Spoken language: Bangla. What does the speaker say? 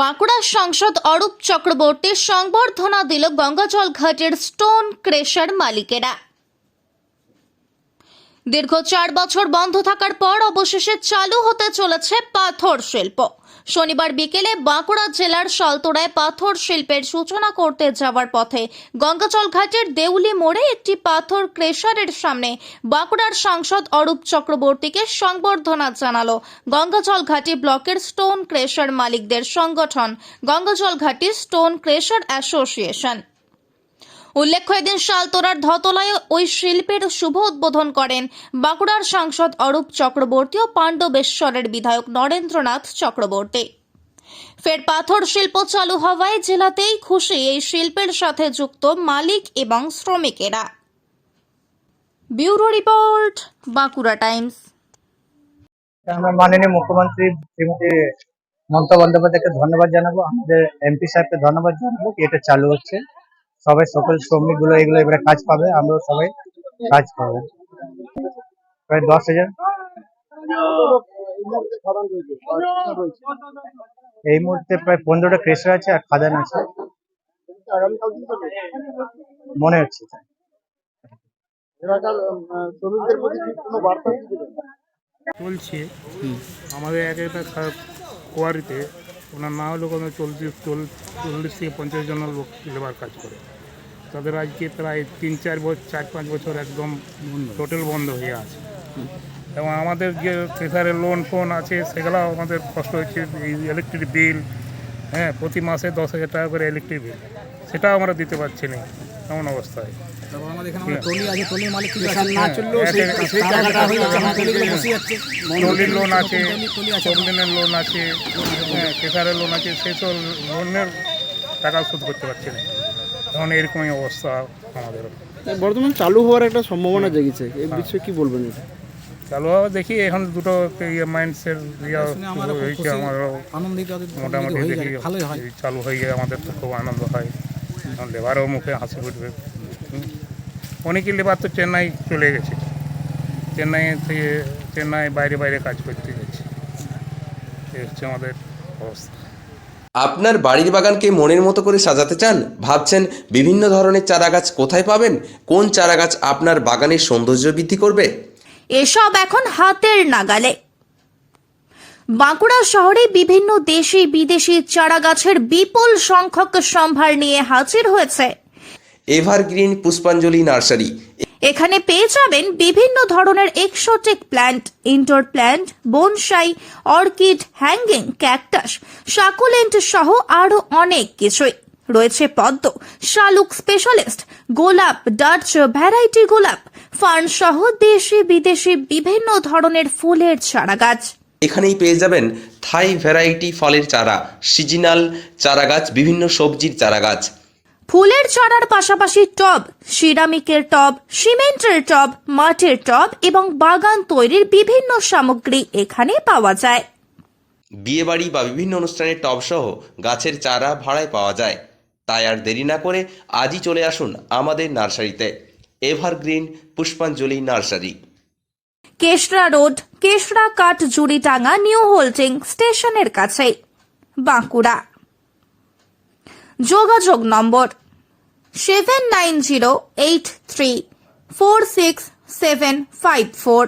বাঁকুড়ার সাংসদ অরূপ চক্রবর্তীর সংবর্ধনা দিল গঙ্গাজল ঘাটের স্টোন ক্রেশার মালিকেরা। দীর্ঘ চার বছর বন্ধ থাকার পর অবশেষে চালু হতে চলেছে পাথর শিল্প। শনিবার বিকেলে বাঁকুড়া জেলার সলতোড়ায় পাথর শিল্পের সূচনা করতে যাওয়ার পথে গঙ্গাচল ঘাটের দেউলি মোড়ে একটি পাথর ক্রেশারের সামনে বাঁকুড়ার সাংসদ অরূপ চক্রবর্তীকে সংবর্ধনা জানালো। গঙ্গাচল ঘাটি ব্লকের স্টোন ক্রেশার মালিকদের সংগঠন। গঙ্গাজল ঘাটি স্টোন ক্রেশার অ্যাসোসিয়েশন। উল্লেখ্য, এদিন শালতোরার ধতলায় ওই শিল্পের শুভ উদ্বোধন করেন বাঁকুড়ার সাংসদ অরূপ চক্রবর্তী ও পাণ্ডবেশ্বরের বিধায়ক নরেন্দ্রনাথ চক্রবর্তী। ফের পাথর শিল্প চালু হওয়ায় জেলাতেই খুশি এই শিল্পের সাথে যুক্ত মালিক এবং শ্রমিকেরা। Bureau report, Bankura times. আমরা মাননীয় মুখ্যমন্ত্রী শ্রীমতী মমতা বন্দ্যোপাধ্যায়কে ধন্যবাদ জানাব, আমাদের এমপি সাহেবকে ধন্যবাদ জানাব এটা চালু হচ্ছে। সবাই সকল শ্রমিকগুলো এগুলো এবারে কাজ পাবে আমরাও সবাই কাজ পাবো। প্রায় দশ হাজার। এই মুহূর্তে প্রায় পনেরোটা ক্রেশার আছে আর খাদান আছে। মনে হচ্ছে? চলছে। আমাদের এক একটা কোয়ারিতে ওনার না হলেও কোনো চল্লিশ চল- চল্লিশ থেকে পঞ্চাশ জন লোক লেবার কাজ করে। তাদের আজকে প্রায় তিন চার বছর চার পাঁচ বছর একদম টোটাল বন্ধ হয়ে আছে। এবং আমাদের যে প্রেসারের লোন ফোন আছে সেগুলো আমাদের কষ্ট হচ্ছে। এই ইলেকট্রিক বিল হ্যাঁ প্রতি মাসে দশ হাজার টাকা করে ইলেকট্রিক বিল সেটাও আমরা দিতে পারছি না। এমন অবস্থায় তারপর আমাদের এখানে আমাদের টলি আছে টলির মালিক কিছু আছে। না চললেও সেই- সেই টাকাটা হয়ে যাচ্ছে আমার টলিগুলো বসে যাচ্ছে। টলির লোন আছে টলি লোন আছে হ্যাঁ প্রেসারের লোন আছে সেই সব লোনের টাকা শোধ করতে পারছি না। এখন এরকমই অবস্থা আমাদের। বর্তমান চালু হওয়ার একটা সম্ভাবনা জেগেছে এই বিষয়ে কি বলবেন? এটা চালু হওয়া দেখি এখন দুটো ইয়ে মাইন্ডসের ইয়ে আমারও মোটামুটি দেখি হয় চালু হয়ে যায় আমাদের তো খুব আনন্দ হয়। এখন লেবারও মুখে হাসি ফুটবে। হুম। অনেকেই লেবার তো চেন্নাই চলে গেছে। চেন্নাই থেকে চেন্নাই বাইরে বাইরে কাজ করতে গেছে এই হচ্ছে আমাদের অবস্থা। আপনার বাড়ির বাগানকে মনের মতো করে সাজাতে চান? ভাবছেন বিভিন্ন ধরনের চারাগাছ কোথায় পাবেন? কোন চারাগাছ আপনার বাগানের সৌন্দর্য বৃদ্ধি করবে? এসব এখন হাতের নাগালে। বাঁকুড়া শহরে বিভিন্ন দেশি বিদেশি চারা গাছের বিপুল সংখ্যক সম্ভার নিয়ে হাজির হয়েছে। Evergreen Pushpanjali nursery. এখানে পেয়ে যাবেন বিভিন্ন ধরনের exotic plant indoor plant bonsai orchid hanging cactus succulent সহ আরও অনেক কিছুই। রয়েছে পদ্ম শালুক স্পেশালিস্ট গোলাপ ডাচ ভ্যারাইটি গোলাপ ফার্ন সহ দেশি বিদেশি বিভিন্ন ধরনের ফুলের চারাগাছ। এখানেই পেয়ে যাবেন থাই ভ্যারাইটি ফলের চারা সিজনাল চারাগাছ বিভিন্ন সবজির চারাগাছ। ফুলের চারার পাশাপাশি টব সিরামিকের টব সিমেন্টের টব মাটির টব এবং বাগান তৈরির বিভিন্ন সামগ্রী এখানে পাওয়া যায়। বিয়েবাড়ি বা বিভিন্ন অনুষ্ঠানের টবসহ গাছের চারা ভাড়ায় পাওয়া যায়। তাই আর দেরি না করে আজই চলে আসুন আমাদের নার্সারিতে। Evergreen Pushpanjali nursery. Keshra road, Keshra কাঠ জুড়িটাঙ্গা নিউ হোল্ডিং স্টেশনের কাছে বাঁকুড়া। যোগাযোগ number seven nine zero eight three four six seven five four.